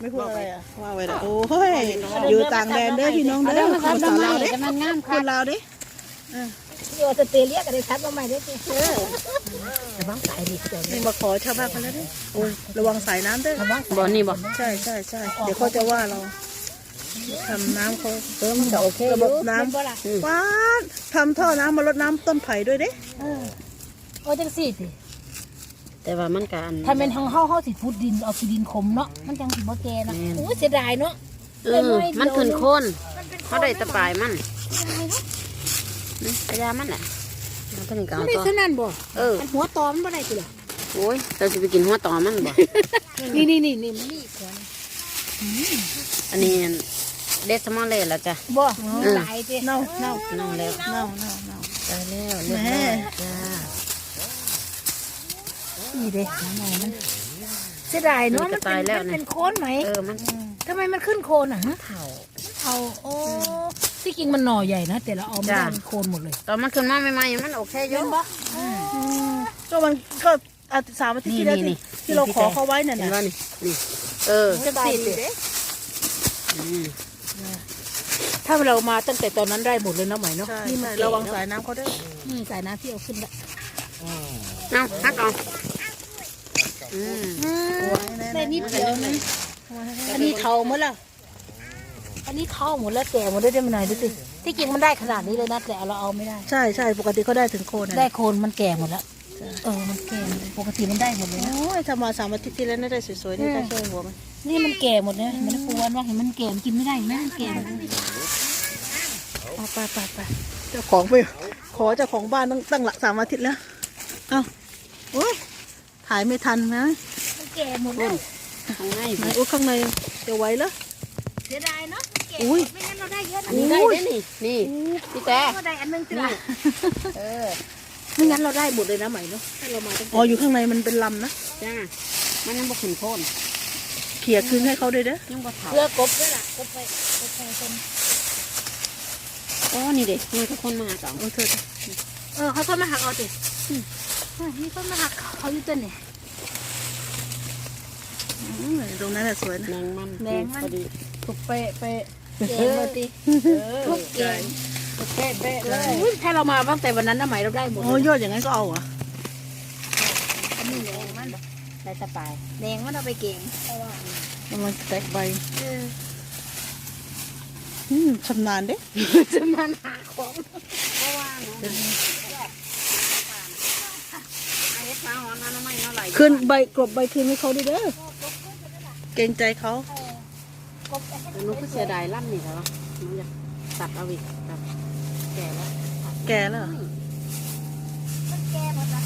ไม่พูดอะไรอะว่าไว้ละโอ้ยอยู่ต่างแดนเด้อพี่น้องเด้อมาภาทำษาทำไมลาวเด้จะมันงามพูค่ะดลาวเด้อยู่ออสเตรเลียก็ได้ทัดมาใหม่ได้สิระวังสายดิเดี๋ยวนี่มาขอชาวบ้านกันแล้วเด้อโอ้ยระวังสายน้ำเด้อระวังบ่นี่บ่ใช่ใช่ใช่เดี๋ยวเขาจะว่าเราทำน้ำเขาเออมันก็โอเคระบบน้บ่ล่ะำว้าดทำท่อน้ำมาลดน้ำต้นไผ่ด้วยเด้เออโอ้จังสี่สิ แต่ว่ามันก็อันถ้าเป็นทางเฮาเฮาสิพุดดินเอาขี้ดินขมเนาะมันจังสิบ่แก่นะแม่นโอ้ยเสียดายเนาะเออมันขึ้นโคนมันเป็นเขาได้แตะปลายมันเสียดายเนาะนี่พยามันแหละมันก็นี่ก็มัเอานได้ตัวสนั่นบ่เอออันหัวตอมนบ่ได้ติล่ะโอ้ยเราจะไปกินหัวต่อมันบ่ นี่นี่นี่นี่มันนี่อีกคนอันนี้เด็ดสมอลเลยแล้วจ้ะบ่เออหลายติเน่าเน่าเน่าแล้วเน่าเน่าเน่าตายแล้วเรียบแม่ร้อยจ้า นี่เด้น้ำมันเสียดายเนาะมันเป็นมันเป็นโคนไหมเออมันทำไมมันขึ้นโคนอะฮะเผาเอาโอ้ที่จริงมันหน่อใหญ่นะแต่เราเอาไม่ได้จ้ะมันโคนหมดเลยตอนมันขึ้นมาใหม่ๆมันโอเคอยู่ก็มันก็อาทิตย์สามอาทิตย์ที่แล้วนี่ที่นี่ที่เราขอเขาไว้น่ะเห็นนะว่านี่นี่เออจะติดอืมถ้าเรามาตั้งแต่ตอนนั้นได้หมดเลยนะไหมเนาะใช่นี่มันใช่ระวังสายน้ำเขาด้วยอืมสายน้ำที่เอาขึ้นละเอาฮักเอา อืมได้นิดเดียวนึงอันนี้เทาหมดแล้ว อันนี้เทาหมดแล้วแก่หมดแล้วได้มาหน่อยดูสิที่จริงมันได้ขนาดนี้เลยนะแต่เราเอาไม่ได้ ใช่ใช่ปกติเขาได้ถึงโคนน่ะได้โคนมันแก่หมดแล้ว เออมันแก่หมดเลยปกติมันได้หมดเลยนะโอ้ยถ้ามาสามอาทิตย์ที่แล้วน่าได้สวยๆนี่ได้แค่หัวมันนี่มันแก่หมดเลยเห็นมันปวนว่าเห็นมันแก่มันกินไม่ได้เห็นไหมมันแก่หมดเลยเอาไปไปไปเจ้าของไปขอเจ้าของบ้านตั้งตั้งหลักสามอาทิตย์แล้ว เอาโอ้ยถ่ายไม่ทันนะมันแก่หมดแล้วข้างในไหนอุ้ยข้างในจะไหว้เหรอเสียดายเนาะแก่อุ้ยไม่งั้นเราได้เยอะอันะนนี้ได้เด้นี่นี่พี่แต่ก็ได้อันนึงสิล่ะเออไม่งั้นเราได้หมดเลยนะไหมเนาะถ้าเรามาตั้งแต่อ๋ออยู่ข้างในมันเป็นลำนะจ้ามันยังบ่ขึ้นโคนเขี่ยคืนให้เขาด้วยเด้อยังบ่เผาเพื่อกบด้วยล่ะกบไปกบไปคนอ๋อนี่เด็กมันก็คนมาหาเก่าโอ้เธอเออเขาเข้ามาหักเอาสิ อืมเออนี่เขามาหักเขาอยู่ตัวเนี่ยอืมตรงนั้นแหละสวยนะแมงมันแมงมันพอดีถูกเป๊ะเป๊ะแกงเลยดิทุกแกงเป๊ะเป๊ะเลยอุ๊ยถ้าเรามาตั้งแต่วันนั้นนะไหมเราได้หมดโอ้เลยยอดอย่างนั้นก็เอาเหรอะอันนี้แดงมันได้สบายแดงมันเอาไปเก่งเพราะว่ามันแตกใบเอออืมชำนาญเด้จะมาหาของเพราะว่า เนาะไอ้เฮ็ดฟ้าหอนน้ำไม่เท่าไหร่คืนใบกลบใบคืนให้เขาด้วยเด้อเกรงใจเขากบไปให้หนูก็เสียดายล่ำนี่เหรอหนูอยากตัดเอาอีกตัดแก่แล้วแก่แล้วเหรอมันแก่หมดละ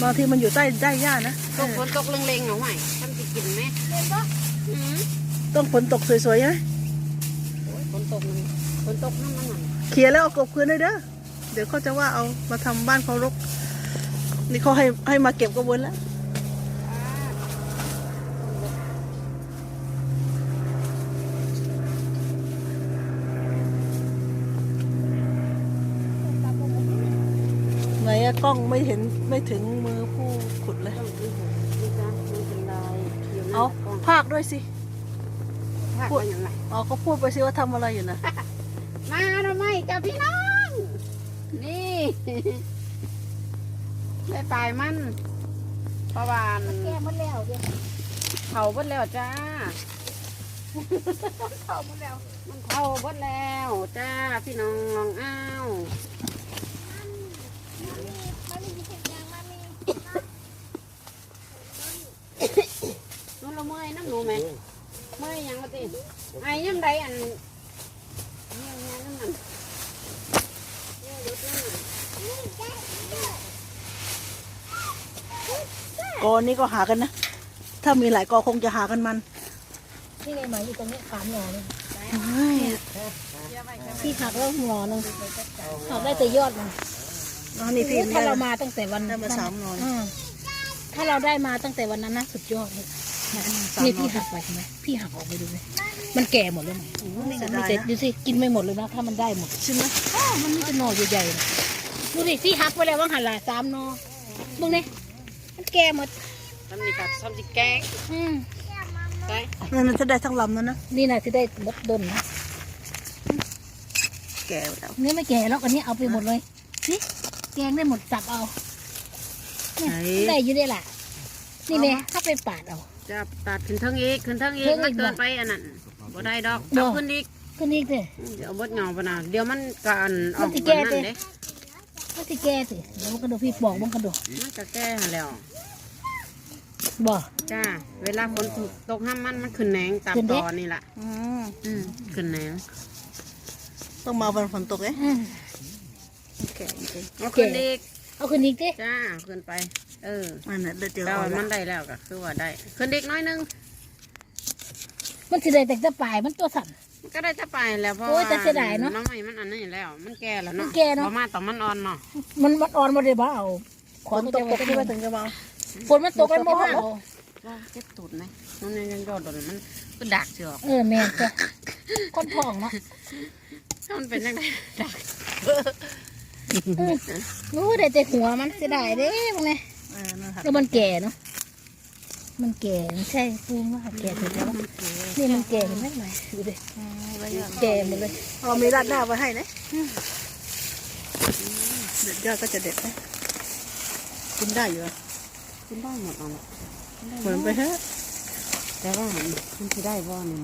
บางทีมันอยู่ใต้ใต้หญ้านะตกฝนตกเล็งๆเอาไว้ท่านจะกินไหมเห็นปะอืมต้องฝนตกสวยๆนะโอ้ยฝนตกมันฝนตกน้ำมันนั่นเขี่ยแล้วเอากลบคืนด้วยเด้อเดี๋ยวเขาจะว่าเอามาทำบ้านเขารก นี่เขาให้ให้มาเก็บกระบวนแล้ว ไหนอะกล้องไม่เห็นไม่ถึงมือผู้ขุดเลยนี่จ้ะมันเป็นลายเขียวเอาภาคด้วยสิภาคว่าอย่างไรเอาก็พูดไปสิว่าทำอะไรอยู่นะ มาทำไมจ้าพี่น้อง นี่ ได้ปลายมันประวานแก่หมดแล้วเดี๋ยวเผาเบดแล้วจ้า เข้าหมดแล้วมันเผาเบดแล้วจ้าพี่น้องอ้าวมันมีเห็ดยางมันมีนู่นละเมื่อยน้ำหนูไหมเมื่อยยังมาติไอ้ยังไดอันเนี่ยเนี่ยน้ำมันเนี่ยรถน้ำมัน กอนี้ก็หากันนะ ถ้ามีหลายกอคงจะหากันมันนี่ไงไหมอยู่ตรงนี้สามหน่อเลยเฮ้ยที่หักแล้วหน่อหนึงหักได้แต่ยอดมันอ๋อนี่พี่ถ้าเรามาตั้งแต่วันได้มาสามหน่ออืมถ้าเราได้มาตั้งแต่วันนั้นนะสุดยอดเลยนะสามหน่อนี่พี่หักไปใช่ไหมพี่หักออกไปดูไหมมันแก่หมดแล้วไหมเสียไม่ดายเสร็จนะดูสิกินไม่หมดเลยนะถ้ามันได้หมดใช่ไหม อ้าวมันมีแต่หน่อใหญ่ๆนะดูสิพี่หักไปแล้วว่างหันหลาสามหน่อมึงนี่มัน แก่หมดทำนี่กับทำสิแกงอืมใช่นั่นมันจะได้ทั้งลำนั่นนะนี่นะที่ได้ลดดนนะแก่แล้วนี่ไม่แก่แล้วอันนี้เอาไปหมดเลยนี่แกงได้หมดสับเอาเนี่ยได้อยู่ได้ล่ะ นี่แม่ถ้าไปปาดเอาจะตัดขึ้นเทิงอีกขึ้นเทิงอีกเทิงอีมันกเกินบ่ไปอันนั้นบ่ได้ดอกบ่เอาขึ้นอีกก็นี่เด้อเดี๋ยวบดเหงาปะนะเดี๋ยวมันกันอมัอนกสิบแก้นนั่นเด้เด้ ก็สิแก่สิแล้วมันกระโดดพี่บอกมันกระโดดมันจะแก้แล้วบ่จ้าเวลาฝนตกห้ามมันมันขึ้นแหนงตามขึ้นเด้ตอนี่แหละอืมอืมขึ้นแหนงต้องมาวันฝนตกเอ๊ะอืมแก่จริงเอาขึ้นอีกเอาขึ้นอีกเด้จ้าขึ้นไป เออๆอันนั้นเดี๋ยวเจอแต่เอาว่าละมันได้แล้วก็คือว่าได้ขึ้นอีกน้อยนึงมันสิได้แต่จะปลายมันตัวสั่นมัน ก็ได้จะไปแล้วเพราะโอ้ยว่าแต่เสียดายเนอะน้องใหม่มันอันนี้แล้ว มันแก่แล้วมัเนาะนแก่เนอะ พอมาต่อมันอ่อนเนาะมันมันอ่อนมาเลยบ่เอาขฝอนตกปกที่ว่าถึงจะมาฝนมันตกกันบ่เอาว่าเจ็บตูดไหมน้องเนี่ยยังยอดโดนมันก็ดักเสือกเออแม่นจ้ะคนท้องเนาะมันเป็นยังไงดักรู้ได้แต่หัวมันเสียดายเด้พวกนี้เออนั่นค่ะแล้วมันแก่เนาะ มันแก่ใช่ปูนว่าแก่ถึงแล้วนี่มันแก่เห็นไหมไหมดูดิแก่หมดเลยเอามีราดหน้าไว้ให้นะเด็ดยอดก็จะเด็ดนะกินได้อยู่อะกินได้หมดเอาละเหมือนไปเถอะแต่ว่ามันมันสิได้บ่นี่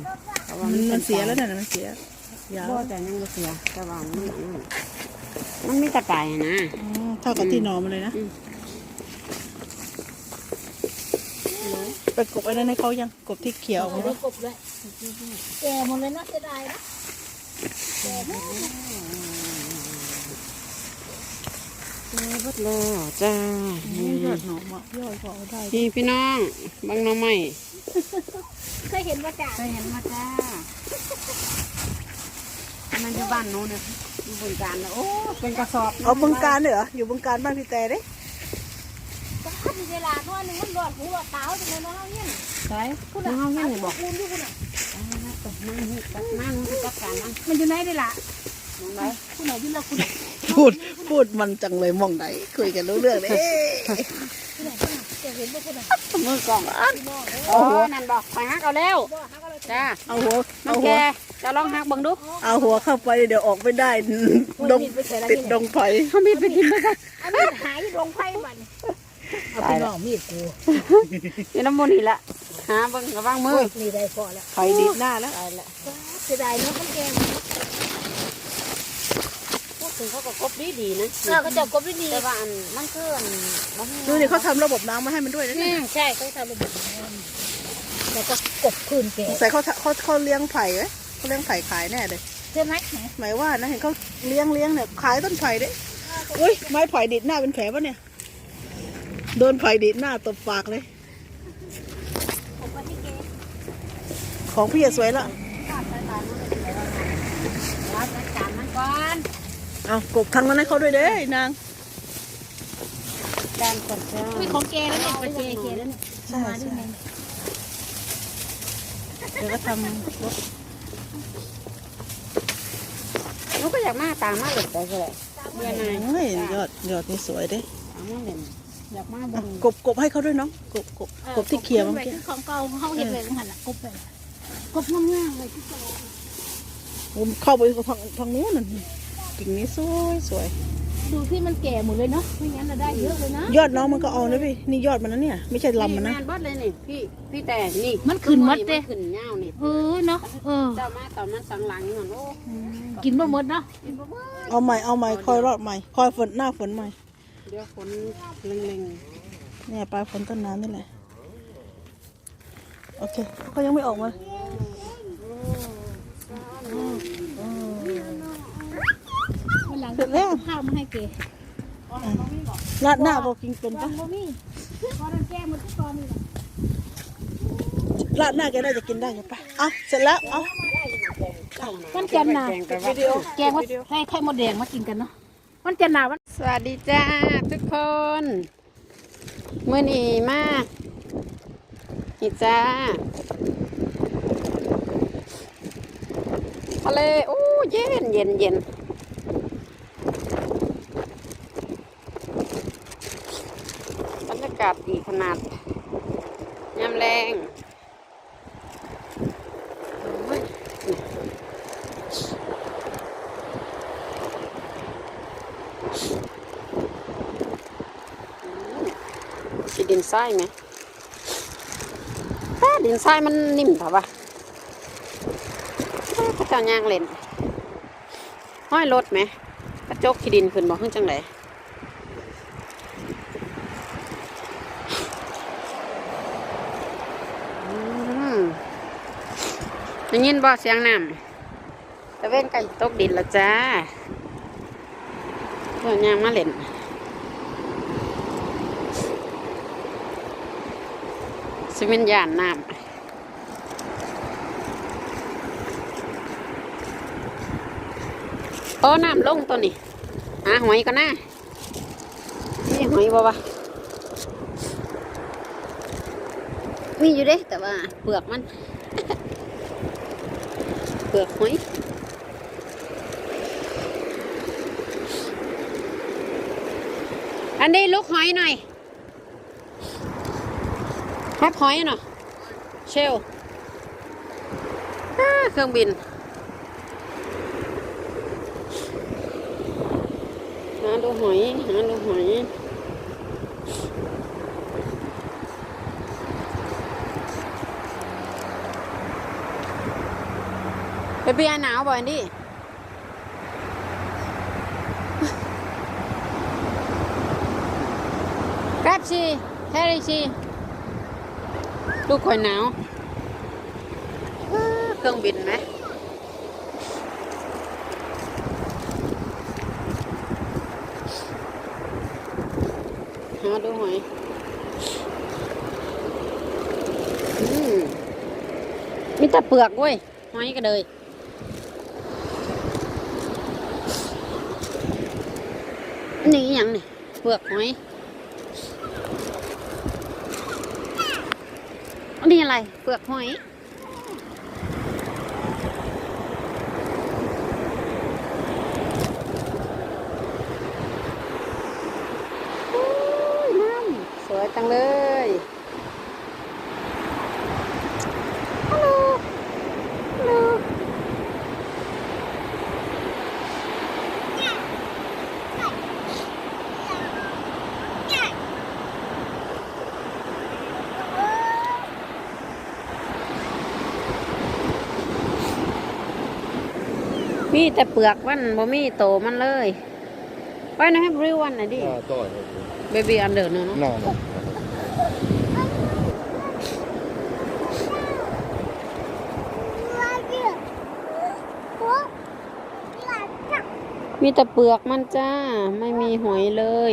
แต่ว่านมัมันเสียแล้วนะมันเสียยาวบ่แต่ยังบ่เสียแต่ว่ามันมันมันมีแตะไคร้นะเท่ากับที่นอนมันเลยนะ อืม ไปกบไอ้นั่นให้เขายังกบที่เขียวเอาด้วยกบด้วยแก่หมดเลยเนาะเสียดายนะแก่หมดเออเบิดแล้วจ้านี่ยอดหนอมอะยอดก็เอาได้พี่พี่น้องบางหน้องใหม่เคยเห็นว่าจ่าเคยเห็นมาจ้ามันอยู่บ้านโน้นเนี่ยอยู่บนการนะโอ้เป็นกระสอบนะเอาบึงการด้วยเหรออยู่บึงการบ้านพี่แต่เด้ ถ้ามีเวลาเพราะว่า หนึ่งมันหลอดหูหลอดตาจังเลยเนาะเงี้ยใช่คุณเอาเงี้ยเลยบอกคูณอยู่คุณอะนั่งนี่จัดนั่งนี่จัดการนั่งมันอยู่ไหนได้ล่ะมองไหนคุณไหนที่เราคุณพูดพูดมันจังเลยมองไหนคุยกันรู้เรื่องเลยคุณไหนคุณไหนจะเห็นว่าคุณไหนมือกล่องโอ้นั่นบอกไปฮักเอาแล้วจ้าเอาหัวมัเอานหัแกวจะลองฮักเบังดูเอาหัวเข้าไปเดี๋ยวออกไม่ได้ดงติดดงไผ่เขามีไปกินไหมคะอันนี้หายดงไฟมัน เอาไปลองมีดกูนี่น้ำมันนี่ละหาเบังระวังมือนี่ได้พอแล้วไผ่ดีดหน้าแล้วตายละเสียดายเนาะมันแกงพูดถึงเขาก็ครบดีดีๆนะเออเขาจับกบได้ดีแต่ว่าอันมันคืออันมันดูนี่เขาทำระบบน้ำมาให้มันด้วยนะอืเนี่ยมใช่เขาทำระบบน้ำแล้วก็กบคืนแกใส่เขาเขาเขาเลี้ยงไผ่ไว้เขาเลี้ยงไผ่ขายแน่เลยใช่ไหมหมายว่านะเห็นเขาเลี้ยงเลี้ยงเนี่ยขายต้นไผ่เด้อุ้ยไม้ไผ่ดีดหน้าเป็นแผลปะเนี่ย โดนไผ่ดีดหน้าตบปากเลยผมว่าที่แกของพี่อะสวยละว่าจัดการมันก่อนเอากบทางนั้นให้เขาด้วยเด้นางการกดเจ้าไม่ของแกแล้วเนี่ยไปแกแกแล้วเนี่ยใช่มาด้วยไงเดี๋ยวก็ทำรถหนูก็อยากมาตามมาเลยแต่ก็เลยเรียนนายโอ้ยยอดยอดนี่สวยเด้ตามมาเล่น อยากมาอะเบิ่งกบกบให้เขาด้วยเนาะกบกบกบที่เขียวเมื่อกี้ของเก่าเขาเห็นเลยหันละกบไปกบงามๆเลยที่เก่าผมเข้าไปทางทางนู้นน่ะกิ่งนี้สวยสวยดูที่มันแก่หมดเลยเนาะไม่งั้นเราได้เยอะเลยนะยอดน้องมันก็เอานะพี่นี่ยอดมันนะเนี่ย ไม่ใช่ลำมันนะแม่นเบดเลยนี่พี่พี่แต่นี่มันขึ้นหมดเด้ขึ้นเงานี่เออเนาะเออเจ้ามาตอนมันสังหลังนี่มันโอ้กินบ่หมดเนาะกินบ่เบิดเอาใหม่เอาใหม่คอยรอดใหม่คอยฝนหน้าฝนใหม่ เดี๋ยวฝนเล็งเนี่ยปลายฝนต้นน้ำนี่แหละ โอเคเขายังไม่ออกมาวันหลังเสร็จแล้วข้าวมาให้เก๋ราดหน้าบอกกินเป็นวาปะงบ่มีพอมันแก่หมดทุกตอนนี่แหละราดหน้าแกน่าจะกินได้ใช่ปะเอาเสร็จแล้วเอามันจันทร์หนาแกงแต่ว่าแกงว่าให้ไข่มดแดงมากินกันเนาะมันจันทร์หนาวัน สวัสดีจ้าทุกคนเมื่อนี้มากนี่จ้าทะเลโอ้เย็นเย็นเย็นบรรยากาศดีขนาดยามแรง สีดินทรายไหมแต่ดินทรายมันนิ่มเถอะวะก็จายางเล่นห้อยรถไหมกระจกขี้ดินขึ้นบอกขึ้นจังไหนได้ยินบ่เสียงน้ำตะเวนไก่ตกดินแล้วจ้า พื่อนยางมาเล่นสิเป็นยานน้ำโอ้น้ำลงตัวนี้หาหอยก็น่ามีหอยบ่วะมีอยู่เด้แต่ว่าเปลือกมัน เปลือกหอย อันนี้ลูกหอยหน่อยแฮปพอยต์เนาะเชลเครื่องบินหาดูหอยหาดูหอยไปเบียร์หนาวบ่อยดิ แกร็บชีแฮร์รี่ชีลูกคอยหนาวอ้าเครื่องบินไหมหาดูหอยอืมมีแต่เปลือกเว้ยหอยก็เลยอันนี่อหย่างนี่เปลือกหอย นี่อะไรเปลือกหอยโอ้ยน้ำสวยจังเลย ฮัลโหล ฮัลโหล มีแต่เปลือกมันบ่มีโตมันเลยไปนะให้บริวันหน่อยดิ Ah, då är det. เบบี้อันเดอร์เนาะ No, no. มีแต่เปลือกมันจ้า ไม่มีหอยเลย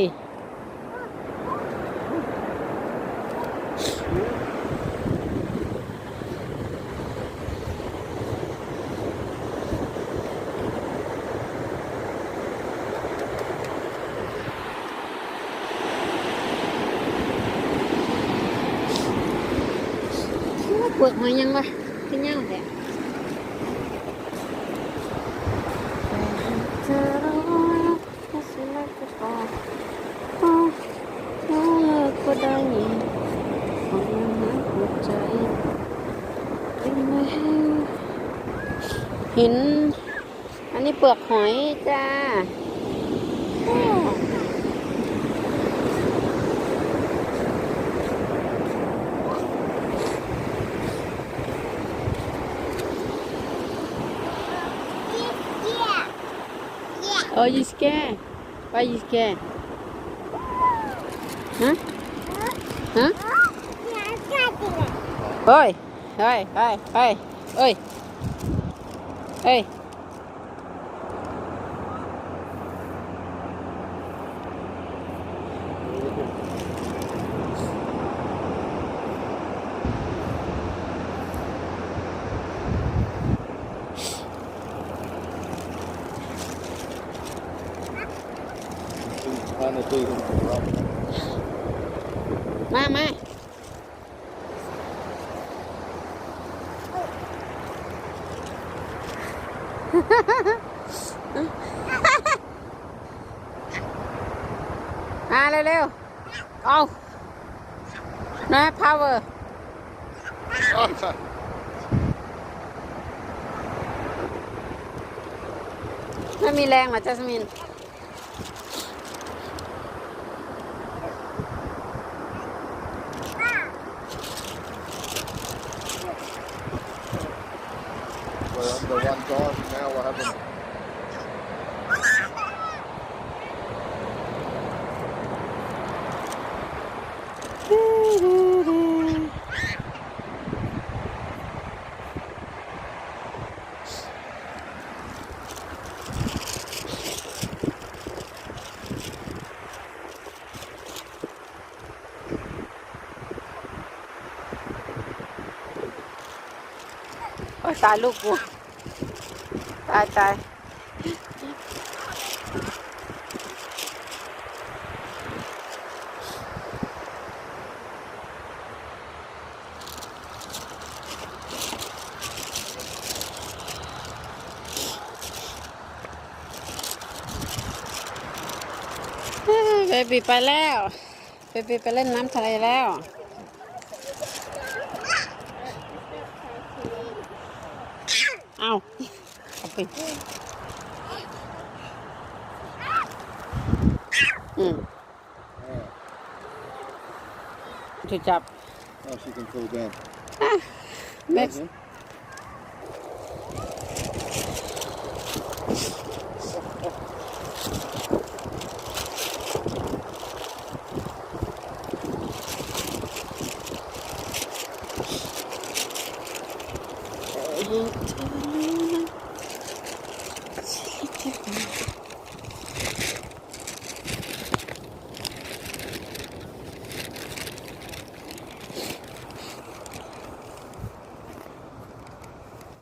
เปลือกหอยยังวะที่เงาแท้เธอรู้ว่าฉันรักเธอต่อโอ้โอ้เลิกก็ได้ของมันหายหัวใจเป็นไงหิน อันนี้เปลือกหอยจ้า Oh, you scared? Why you scared? Huh? Huh? Oi, oi, oi, oi, oi, oi. เร็วๆเอานะพาวเวอร์ไม่มีแรงหรอจัสมินเดี๋ยววันก่อนแมวว่าครับ ตายลูกกูตายตายเบบีไปแล้ว เบบีไปเล่นน้ำทะเลแล้ว เอา เอาไปอืมจะจับ Oh, she can fall down. แม็